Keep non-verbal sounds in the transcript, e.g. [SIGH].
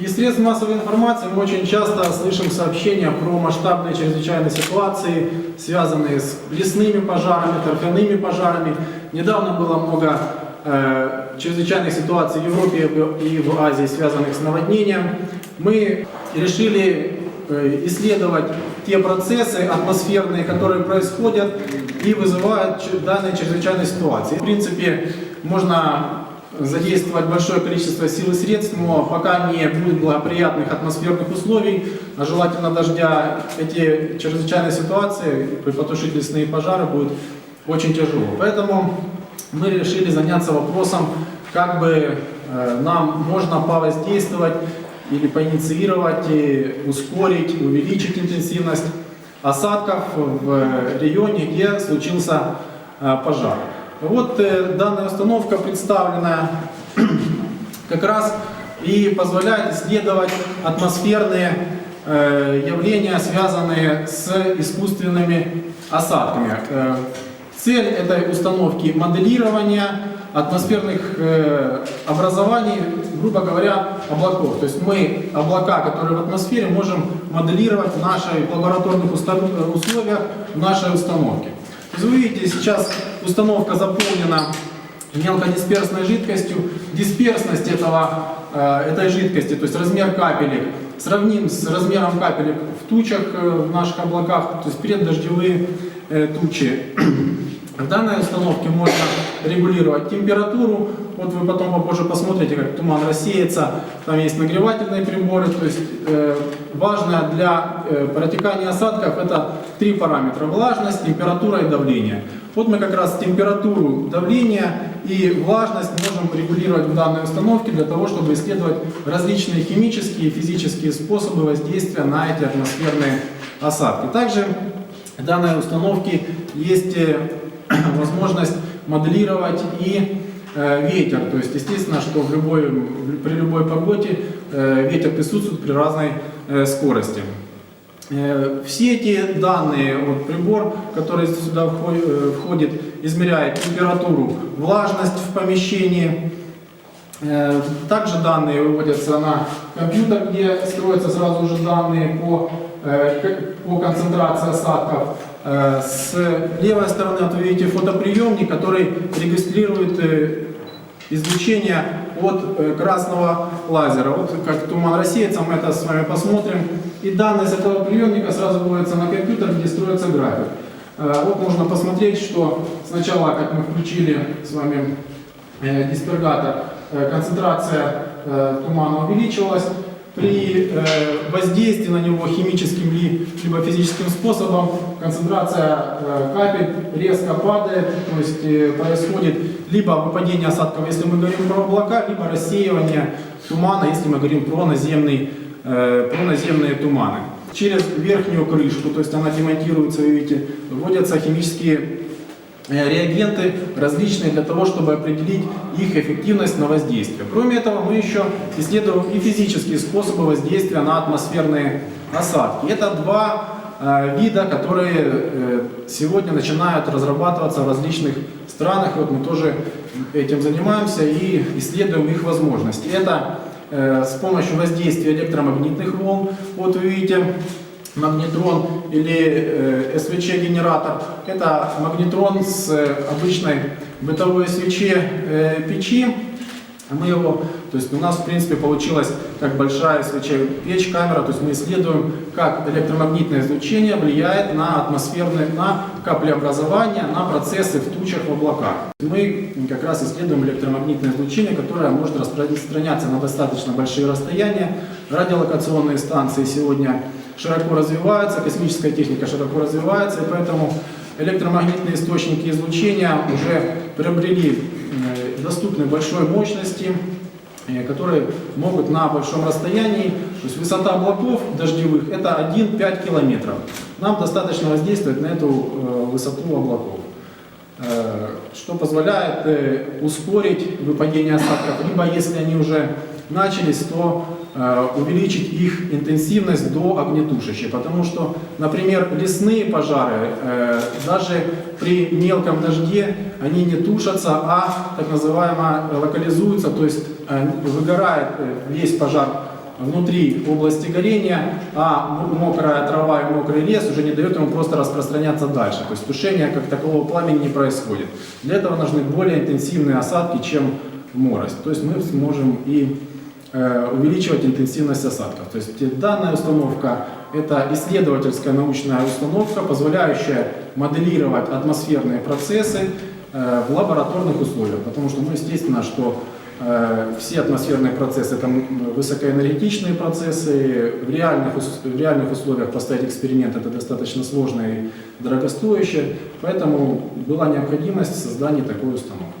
Из средств массовой информации мы очень часто слышим сообщения про масштабные чрезвычайные ситуации, связанные с лесными пожарами, торфяными пожарами. Недавно было много э, чрезвычайных ситуаций в Европе и в Азии, связанных с наводнением. Мы решили э, исследовать те процессы атмосферные, которые происходят и вызывают данные чрезвычайные ситуации. В принципе, можно задействовать большое количество сил и средств, но пока не будет благоприятных атмосферных условий, а желательно дождя, эти чрезвычайные ситуации при потушить лесные пожары будет очень тяжело. Поэтому мы решили заняться вопросом, как бы э, нам можно повоздействовать или поинициировать, и ускорить, увеличить интенсивность осадков в районе, где случился э, пожар. Вот э, данная установка представлена [CLEARS THROAT] как раз и позволяет исследовать атмосферные э, явления, связанные с искусственными осадками. Э, Цель этой установки – моделирование атмосферных образований, грубо говоря, облаков. То есть мы облака, которые в атмосфере, можем моделировать в нашей в лабораторных условиях в нашей установке. Видите, сейчас установка заполнена мелкодисперсной жидкостью. Дисперсность этого, э, этой жидкости, то есть размер капелек, сравним с размером капелек в тучах э, в наших облаках, то есть преддождевые э, тучи. [CLEARS THROAT] В данной установке можно регулировать температуру. Вот вы потом попозже посмотрите, как туман рассеется. Там есть нагревательные приборы. То есть э, важное для э, протекания осадков это три параметра. Влажность, температура и давление. Вот мы как раз температуру, давление и влажность можем регулировать в данной установке для того, чтобы исследовать различные химические и физические способы воздействия на эти атмосферные осадки. Также в данной установке есть э, [CLEARS THROAT] возможность моделировать и ветер. То есть, естественно, что в любой, при любой погоде э, ветер присутствует при разной э, скорости. Э, Все эти данные, вот прибор, который сюда вхо- э, входит, измеряет температуру, влажность в помещении. Также данные выводятся на компьютер, где строятся сразу же данные по, по концентрации осадков. Э, С левой стороны вот вы видите фотоприемник, который регистрирует э, излучение от э, красного лазера. Вот как туман рассеется, мы это с вами посмотрим. И данные с этого приемника сразу выводятся на компьютер, где строится график. Вот можно посмотреть, что сначала, как мы включили с вами диспергатор, концентрация э, тумана увеличивалась. При э, воздействии на него химическим ли- либо физическим способом концентрация э, капель резко падает, то есть э, происходит либо выпадение осадков, если мы говорим про облака, либо рассеивание тумана, если мы говорим про, наземный, э, про наземные туманы. Через верхнюю крышку, то есть она демонтируется, вы видите, вводятся химические э, реагенты различные для того, чтобы определить их эффективность на воздействие. Кроме этого, мы еще исследуем и физические способы воздействия на атмосферные осадки. Это два э, вида, которые э, сегодня начинают разрабатываться в различных странах. Вот мы тоже этим занимаемся и исследуем их возможности. Это э, с помощью воздействия электромагнитных волн. Вот вы видите, магнетрон или э, СВЧ-генератор. Это магнетрон с э, обычной бытовой свечи э, печи. Мы его, то есть у нас в принципе получилась как большая свеча печь, камера, то есть мы исследуем, как электромагнитное излучение влияет на атмосферное, на каплеобразование, на процессы в тучах в облаках. Мы как раз исследуем электромагнитное излучение, которое может распространяться на достаточно большие расстояния. Радиолокационные станции сегодня широко развиваются, космическая техника широко развивается, и поэтому электромагнитные источники излучения уже приобрели э, доступны большой мощности, э, которые могут на большом расстоянии, то есть высота облаков дождевых это 1-5 километров. Нам достаточно воздействовать на эту э, высоту облаков что позволяет ускорить выпадение осадков, либо если они уже начались, то увеличить их интенсивность до огнетушащей. Потому что, например, лесные пожары, э, даже при мелком дожде, они не тушатся, а так называемо локализуются, то есть э, выгорает э, весь пожар внутри области горения, а мокрая трава и мокрый лес уже не дает ему просто распространяться дальше. То есть тушение как такового пламени не происходит. Для этого нужны более интенсивные осадки, чем морость. То есть мы сможем и э, увеличивать интенсивность осадков. То есть э, данная установка – это исследовательская научная установка, позволяющая моделировать атмосферные процессы э, в лабораторных условиях. Потому что, ну, естественно, что э, все атмосферные процессы – это высокоэнергетичные процессы. В реальных, в реальных условиях поставить эксперимент – это достаточно сложно и дорогостоящее. Поэтому была необходимость в создании такой установки.